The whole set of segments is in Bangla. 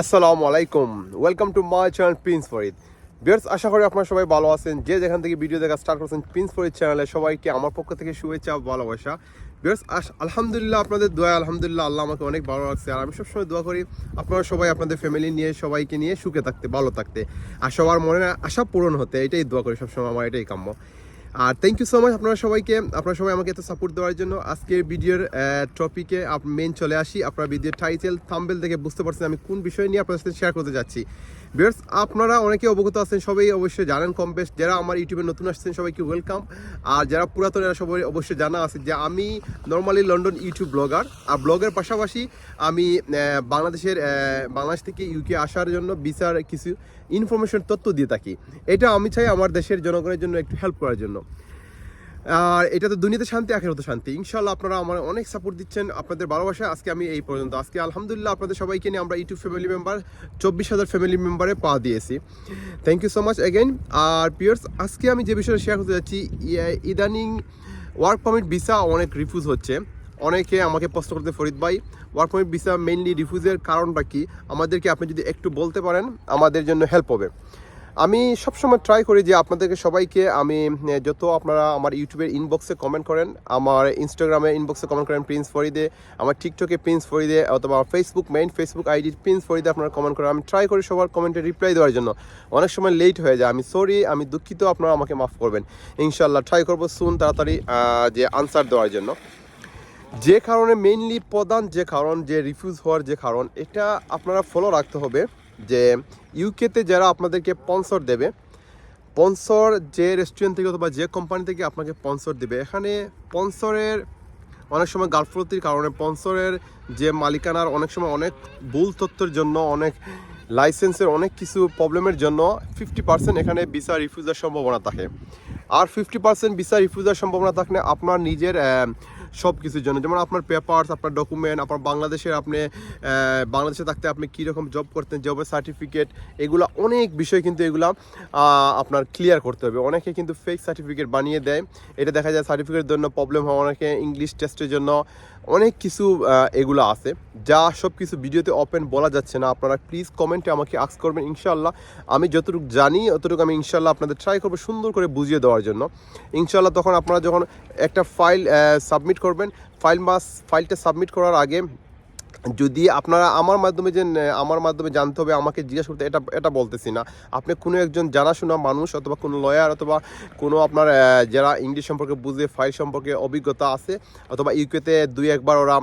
আসসালামু আলাইকুম। Welcome to my channel Prince Farid peers আশা করি আপনারা সবাই ভালো আছেন। যে যেখান থেকে ভিডিও দেখা স্টার্ট করছেন প্রিন্স ফরিদ চ্যানেলে সবাইকে আমার পক্ষ থেকে শুভেচ্ছা, ভালোবাসা। বিয়ার্স আলহামদুলিল্লাহ আপনাদের দোয়া, আলহামদুলিল্লাহ আল্লাহ আমাকে অনেক ভালো লাগছে আর আমি সবসময় দোয়া করি, আপনারা সবাই আপনাদের ফ্যামিলি নিয়ে, সবাইকে নিয়ে সুখে থাকতে, ভালো থাকতে। আর সবার মনে আশা পূরণ হতে, এটাই দোয়া করি সবসময়, আমার এটাই কাম্য। আর থ্যাংক ইউ সো মাচ আপনারা সবাইকে, আপনারা সবাই আমাকে এত সাপোর্ট দেওয়ার জন্য। আজকের ভিডিওর টপিকে মেন চলে আসি। আপনারা ভিডিওর টাইটেল থাম্বেল দেখে বুঝতে পারছেন আমি কোন বিষয় নিয়ে আপনাদের সাথে শেয়ার করতে যাচ্ছি। বিয়ার্স আপনারা অনেকে অবগত আছেন, সবাই অবশ্যই জানেন কম বেশ। যারা আমার ইউটিউবে নতুন আসছেন, সবাইকে ওয়েলকাম আর যারা পুরাতন, এরা সবাই অবশ্যই জানা আছে যে আমি নর্মালি লন্ডন ইউটিউব ব্লগার আর ব্লগের পাশাপাশি আমি বাংলাদেশের বাংলাদেশ থেকে ইউকে আসার জন্য বিচার কিছু ইনফরমেশন তথ্য দিয়ে থাকি। এটা আমি চাই আমার দেশের জনগণের জন্য একটু হেল্প করার জন্য। আর এটা তো দুনিয়াতে শান্তি, আখেরাতে শান্তি। ইনশাল্লাহ আপনারা আমার অনেক সাপোর্ট দিচ্ছেন আপনাদের ভালোবাসা। আজকে আমি এই পর্যন্ত। আজকে আলহামদুলিল্লাহ আপনাদের সবাইকে নিয়ে আমরা ইউটিউব ফ্যামিলি মেম্বার চব্বিশ হাজার ফ্যামিলি মেম্বারে পা দিয়েছি। Thank you so much again R pears আজকে আমি যে বিষয়ে শেয়ার করতে যাচ্ছি ইদানিং ওয়ার্ক পারমিট ভিসা অনেক রিফিউজ হচ্ছে। অনেকে আমাকে প্রশ্ন করতে, ফরিদ ভাই ওয়ার্ক পারমিট ভিসা মেইনলি রিফিউজের কারণটা কি? আমাদেরকে আপনি যদি একটু বলতে পারেন, আমাদের জন্য হেল্প হবে। আমি সবসময় ট্রাই করি যে আপনাদেরকে সবাইকে আমি যত আপনারা আমার ইউটিউবের ইনবক্সে কমেন্ট করেন, আমার ইনস্টাগ্রামে ইনবক্সে কমেন্ট করেন প্রিন্স ফরিদে আমার টিকটকে প্রিন্স ফরিদে অথবা Facebook main Facebook ID Prince ফরিদে আপনারা কমেন্ট করেন। আমি ট্রাই করি সবার কমেন্টে রিপ্লাই দেওয়ার জন্য। অনেক সময় লেট হয়ে যায়। আমি সরি আমি দুঃখিত, আপনারা আমাকে মাফ করবেন। ইনশাল্লাহ ট্রাই করব সুন তাড়াতাড়ি যে আনসার দেওয়ার জন্য। যে কারণে মেইনলি প্রধান যে কারণ, যে রিফিউজ হওয়ার যে কারণ, এটা আপনারা ফলো রাখতে হবে। যে ইউকেতে যারা আপনাদেরকে স্পন্সর দেবে স্পন্সর যে রেস্টুরেন্ট থেকে অথবা যে কোম্পানি থেকে আপনাকে স্পন্সর দেবে, এখানে স্পন্সরের অনেক সময় গাফলতির কারণে স্পন্সরের যে মালিকানার অনেক সময় অনেক ভুল তথ্যের জন্য, অনেক লাইসেন্সের অনেক কিছু প্রবলেমের জন্য ফিফটি পার্সেন্ট এখানে ভিসা রিফিউজের সম্ভাবনা থাকে। আর ফিফটি পার্সেন্ট ভিসা রিফিউজের সম্ভাবনা থাকলে আপনার নিজের সব কিছুর জন্য। যেমন আপনার পেপার্স আপনার ডকুমেন্ট আপনার বাংলাদেশের আপনি বাংলাদেশে থাকতে আপনি কীরকম জব করতেন জবের সার্টিফিকেট এগুলো অনেক বিষয় কিন্তু এগুলো আপনার ক্লিয়ার করতে হবে। অনেকে কিন্তু ফেক সার্টিফিকেট বানিয়ে দেয়। এটা দেখা যায় সার্টিফিকেটের জন্য প্রবলেম হয়, অনেকে ইংলিশ টেস্টের জন্য অনেক কিছু এগুলো আছে। যা সব কিছু ভিডিওতে ওপেন বলা যাচ্ছে না। আপনারা প্লিজ কমেন্টে আমাকে আক্স করবেন ইনশাল্লাহ আমি যতটুকু জানি, অতটুকু আমি ইনশাল্লাহ আপনাদের ট্রাই করব সুন্দর করে বুঝিয়ে দেওয়ার জন্য। ইনশাল্লাহ তখন আপনারা যখন একটা ফাইল সাবমিট করবেন ফাইল মাস ফাইলটা সাবমিট করার আগে যদি আপনারা আমার মাধ্যমে যে আমার মাধ্যমে জানতে হবে, আমাকে জিজ্ঞাসা করতে, এটা এটা বলতেছি না। আপনি কোনো একজন জানাশোনা মানুষ অথবা কোনো লয়ার অথবা কোনো আপনার যারা ইংলিশ সম্পর্কে বুঝে ফাইল সম্পর্কে অভিজ্ঞতা আছে, অথবা ইউকেতে দুই একবার ওরা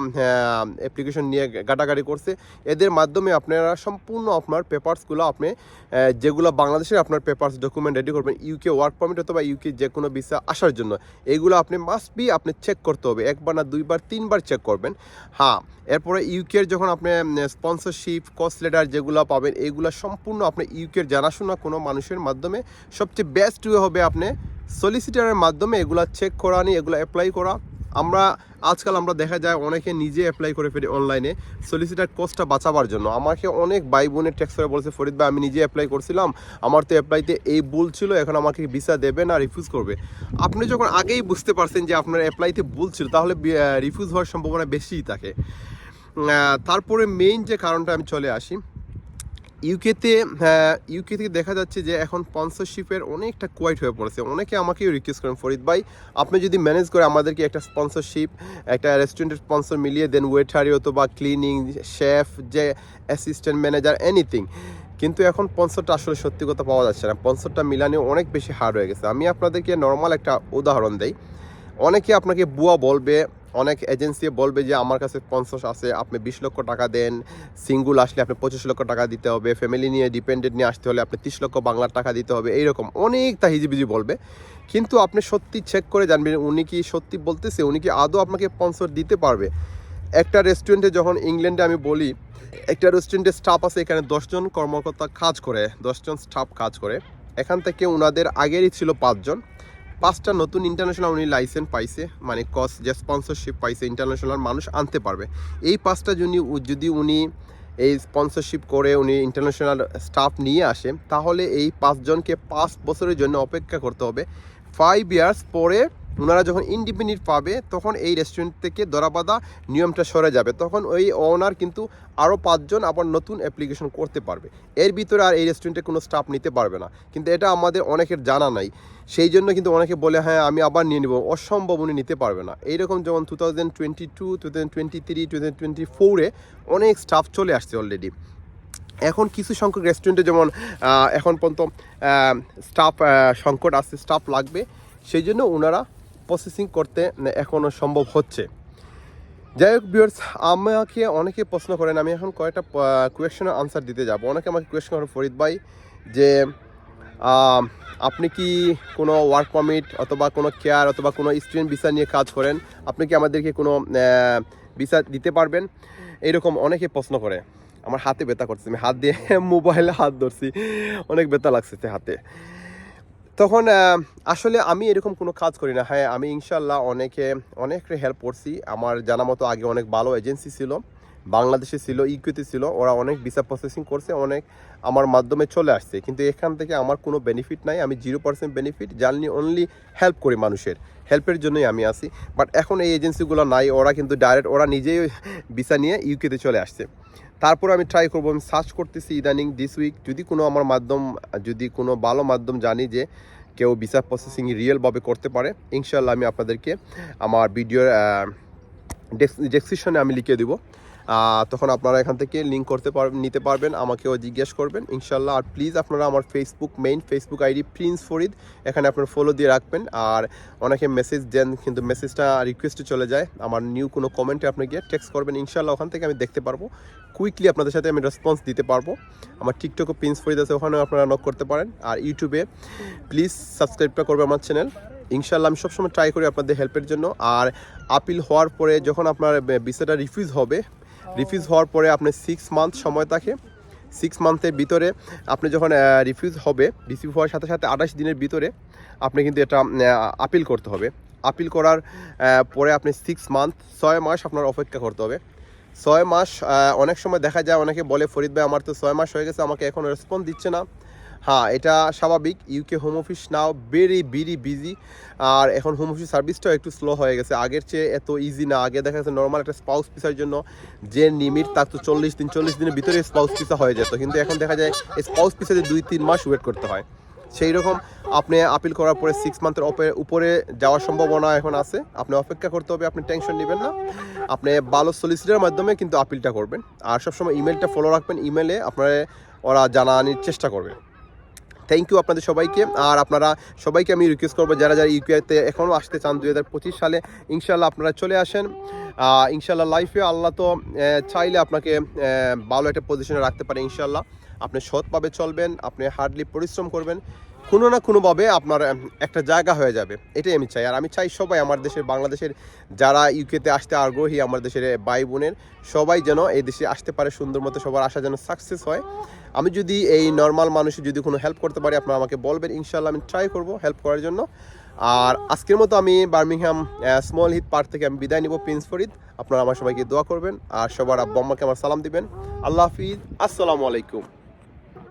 অ্যাপ্লিকেশন নিয়ে গাটাগাড়ি করছে, এদের মাধ্যমে আপনারা সম্পূর্ণ আপনার পেপারসগুলো আপনি যেগুলো বাংলাদেশের আপনার পেপারস ডকুমেন্ট রেডি করবেন ইউকে ওয়ার্ক পারমিট অথবা ইউকে যে কোনো ভিসা আসার জন্য, এগুলো আপনি মাস্ট বি আপনি চেক করতে হবে, একবার না দুইবার, তিনবার চেক করবেন। হ্যাঁ এরপরে ইউকের যখন আপনি স্পন্সরশিপ কস্ট লেটার যেগুলো পাবেন, এগুলো সম্পূর্ণ আপনি ইউকের জানাশোনা কোনো মানুষের মাধ্যমে, সবচেয়ে বেস্ট ওয়ে হবে আপনি সলিসিটারের মাধ্যমে এগুলো চেক করা, নিয়ে এগুলো অ্যাপ্লাই করা। আমরা, আজকাল আমরা দেখা যায় অনেকে নিজে অ্যাপ্লাই করে ফেলি অনলাইনে সলিসিটার কোর্সটা বাঁচাবার জন্য। আমাকে অনেক ভাই বোনের ট্যাক্স করে বলছে, ফরিদ ভাই, আমি নিজে অ্যাপ্লাই করছিলাম, আমার তো অ্যাপ্লাইতে এই ভুল ছিল, এখন আমাকে ভিসা দেবে না রিফিউজ করবে। আপনি যখন আগেই বুঝতে পারছেন যে আপনার অ্যাপ্লাইতে ভুল ছিল, তাহলে রিফিউজ হওয়ার সম্ভাবনা বেশিই থাকে। তারপরে মেইন যে কারণটা আমি চলে আসি ইউকেতে ইউকে থেকে দেখা যাচ্ছে যে এখন স্পন্সরশিপের অনেকটা কোয়াইট হয়ে পড়েছে। অনেকে আমাকেও রিকোয়েস্ট করেন, ফরিদ ভাই, আপনি যদি ম্যানেজ করে আমাদেরকে একটা স্পন্সরশিপ একটা রেস্টুরেন্টের স্পন্সর মিলিয়ে দেন ওয়েটারি অথবা ক্লিনিং শেফ যে অ্যাসিস্ট্যান্ট ম্যানেজার এনিথিং কিন্তু এখন স্পন্সরটা আসলে সত্যি কথা পাওয়া যাচ্ছে না। স্পন্সরটা মিলানে অনেক বেশি হার্ড হয়ে গেছে। আমি আপনাদেরকে নর্মাল একটা উদাহরণ দেই। অনেকে আপনাকে বুয়া বলবে অনেক এজেন্সি বলবে যে আমার কাছে স্পন্সর আছে, আপনি বিশ লক্ষ টাকা দেন সিঙ্গুল আসলে আপনি পঁচিশ লক্ষ টাকা দিতে হবে ফ্যামিলি নিয়ে ডিপেন্ডেন্ট নিয়ে আসতে হলে আপনি তিরিশ লক্ষ বাংলার টাকা দিতে হবে, এইরকম অনেক তা হিজিবিজি বলবে। কিন্তু আপনি সত্যি চেক করে জানবেন, উনি কি সত্যি বলতেছে, উনি কি আদৌ আপনাকে স্পন্সর দিতে পারবে? একটা রেস্টুরেন্টে যখন ইংল্যান্ডে আমি বলি, একটা রেস্টুরেন্টে স্টাফ আছে, এখানে দশজন কর্মকর্তা কাজ করে, দশজন স্টাফ কাজ করে। এখান থেকে ওনাদের আগেরই ছিল পাঁচজন। পাঁচটা নতুন ইন্টারন্যাশনাল উনি লাইসেন্স পাইছে মানে কস যে স্পন্সরশিপ পাইছে ইন্টারন্যাশনাল মানুষ আনতে পারবে। এই পাঁচটা যদি যদি উনি এই স্পন্সরশিপ করে উনি ইন্টারন্যাশনাল স্টাফ নিয়ে আসে, তাহলে এই পাঁচজনকে পাঁচ বছরের জন্য অপেক্ষা করতে হবে। ফাইভ ইয়ার্স পরে ওনারা যখন ইন্ডিপেন্ডেন্ট পাবে, তখন এই রেস্টুরেন্ট থেকে দরাবাদা নিয়মটা সরে যাবে। তখন ওই ওনার কিন্তু আরও পাঁচজন আবার নতুন অ্যাপ্লিকেশন করতে পারবে। এর ভিতরে আর এই রেস্টুরেন্টে কোনো স্টাফ নিতে পারবে না। কিন্তু এটা আমাদের অনেকের জানা নাই। সেই জন্য কিন্তু অনেকে বলে হ্যাঁ আমি আবার নিয়ে নেব। অসম্ভব উনি নিতে পারবে না। এইরকম যেমন two thousand twenty two two thousand twenty three two thousand twenty ফোরে অনেক স্টাফ চলে আসছে অলরেডি এখন কিছু সংখ্যক রেস্টুরেন্টে যেমন এখন পর্যন্ত স্টাফ সংকট আছে স্টাফ লাগবে। সেই জন্য ওনারা প্রসেসিং করতে এখনও সম্ভব হচ্ছে। যাই হোক বিয়ার্স আমাকে অনেকে প্রশ্ন করেন, আমি এখন কয়েকটা কোয়েশনের আনসার দিতে যাব। অনেকে আমাকে কোয়েশন করেন ফরিদ ভাই, যে আপনি কি কোনো ওয়ার্ক পারমিট অথবা কোনো কেয়ার অথবা কোনো স্টুডেন্ট ভিসা নিয়ে কাজ করেন? আপনি কি আমাদেরকে কোনো ভিসা দিতে পারবেন? এইরকম অনেকে প্রশ্ন করে। আমার হাতে ব্যথা করছে আমি হাত দিয়ে মোবাইলে হাত ধরছি। অনেক ব্যথা লাগছে হাতে। তখন আসলে আমি এরকম কোনো কাজ করি না। হ্যাঁ আমি ইনশাল্লাহ অনেকে অনেকে হেল্প করছি। আমার জানা মতো আগে অনেক ভালো এজেন্সি ছিল, বাংলাদেশে ছিল ইকুইতে ছিল। ওরা অনেক ভিসা প্রসেসিং করছে, অনেক আমার মাধ্যমে চলে আসছে। কিন্তু এখান থেকে আমার কোনো বেনিফিট নাই। আমি জিরো পার্সেন্ট বেনিফিট জানলি অনলি হেল্প করি মানুষের। হেল্পের জন্যই আমি আসি বাট এখন এই এজেন্সিগুলো নাই। ওরা কিন্তু ডাইরেক্ট ওরা নিজেই ভিসা নিয়ে ইউকেতে চলে আসছে। তারপর আমি ট্রাই করব, আমি সার্চ করতেছি ইদানিং দিস উইক যদি কোনো আমার মাধ্যম, যদি কোনো ভালো মাধ্যম জানি যে কেউ ভিসা প্রসেসিং রিয়েলভাবে করতে পারে ইনশাল্লাহ আমি আপনাদেরকে আমার ভিডিওর ডেসক্রিপশনে আমি লিখে দিব। তখন আপনারা এখান থেকে লিঙ্ক করতে পার, নিতে পারবেন, আমাকেও জিজ্ঞেস করবেন। ইনশাল্লাহ, আর প্লিজ আপনারা আমার Facebook main Facebook ID Prince Farid এখানে আপনার ফলো দিয়ে রাখবেন। আর অনেকে মেসেজ দেন, কিন্তু মেসেজটা রিকোয়েস্টে চলে যায়। আমার নিউ কোনো কমেন্টে আপনি গিয়ে টেক্সট করবেন, ইনশাল্লাহ ওখান থেকে আমি দেখতে পারব। কুইকলি আপনাদের সাথে আমি রেসপন্স দিতে পারব। আমার টিকটকও প্রিন্স ফরিদ আছে, ওখানেও আপনারা নক করতে পারেন। আর ইউটিউবে প্লিজ সাবস্ক্রাইবটা করবে আমার চ্যানেল ইনশাল্লাহ, আমি সবসময় ট্রাই করি আপনাদের হেল্পের জন্য। আর আপিল হওয়ার পরে যখন আপনার ভিসাটা রিফিউজ হবে রিফিউজ হওয়ার পরে আপনি সিক্স মান্থ সময় থাকে। সিক্স মান্থের ভিতরে আপনি যখন রিফিউজ হবে রিসিভ হওয়ার সাথে সাথে আঠাশ দিনের ভিতরে আপনি কিন্তু এটা আপিল করতে হবে। আপিল করার পরে আপনি সিক্স মান্থ ছয় মাস আপনার অপেক্ষা করতে হবে। ছয় মাস অনেক সময় দেখা যায়, অনেকে বলে, ফরিদ ভাই, আমার তো ছয় মাস হয়ে গেছে, আমাকে এখন রেসপন্স দিচ্ছে না। হ্যাঁ এটা স্বাভাবিক। UK home office now very very busy আর এখন হোম অফিস সার্ভিসটাও একটু স্লো হয়ে গেছে। আগের চেয়ে এত ইজি না। আগে দেখা যাচ্ছে নর্মাল একটা স্পাউস পিসার জন্য যে লিমিট তার তো চল্লিশ দিন, চল্লিশ দিনের ভিতরে স্পাউস পিসা হয়ে যেত। কিন্তু এখন দেখা যায় স্পাউস পিসাতে দুই, তিন মাস ওয়েট করতে হয়। সেই রকম আপনি আপিল করার পরে সিক্স মান্থের উপরে যাওয়ার সম্ভাবনা এখন আছে। আপনি অপেক্ষা করতে হবে, আপনি টেনশন নেবেন না। আপনি ভালো সলিসিটার মাধ্যমে কিন্তু আপিলটা করবেন। আর সবসময় ইমেলটা ফলো রাখবেন। ইমেলে আপনারা, ওরা জানানোর চেষ্টা করবে। থ্যাংক ইউ আপনাদের সবাইকে। আর আপনারা সবাইকে আমি রিকোয়েস্ট করব, যারা যারা ইউপিআইতে এখনও আসতে চান দু হাজার পঁচিশ সালে ইনশাল্লাহ আপনারা চলে আসেন। ইনশাল্লাহ লাইফে আল্লাহ তো চাইলে আপনাকে ভালো একটা পজিশনে রাখতে পারে ইনশাল্লাহ আপনি সৎভাবে চলবেন, আপনি হার্ডলি পরিশ্রম করবেন। কোনো না কোনোভাবে আপনার একটা জায়গা হয়ে যাবে। এটাই আমি চাই। আর আমি চাই সবাই আমার দেশের, বাংলাদেশের যারা ইউকেতে আসতে আগ্রহী আমার দেশের ভাই বোনের সবাই যেন এই দেশে আসতে পারে সুন্দর মতো, সবার আশা যেন সাকসেস হয়। আমি যদি এই নর্মাল মানুষের যদি কোনো হেল্প করতে পারি, আপনারা আমাকে বলবেন। ইনশাল্লাহ আমি ট্রাই করব হেল্প করার জন্য। আর আজকের মতো আমি বার্মিংহাম স্মল হিট পার্ক থেকে আমি বিদায় নিব প্রিন্স ফরিদ আপনারা আমার সবাইকে দোয়া করবেন। আর সবার আব্বা আমার সালাম দিবেন। আল্লাহ হাফিজ। আসসালামু আলাইকুম।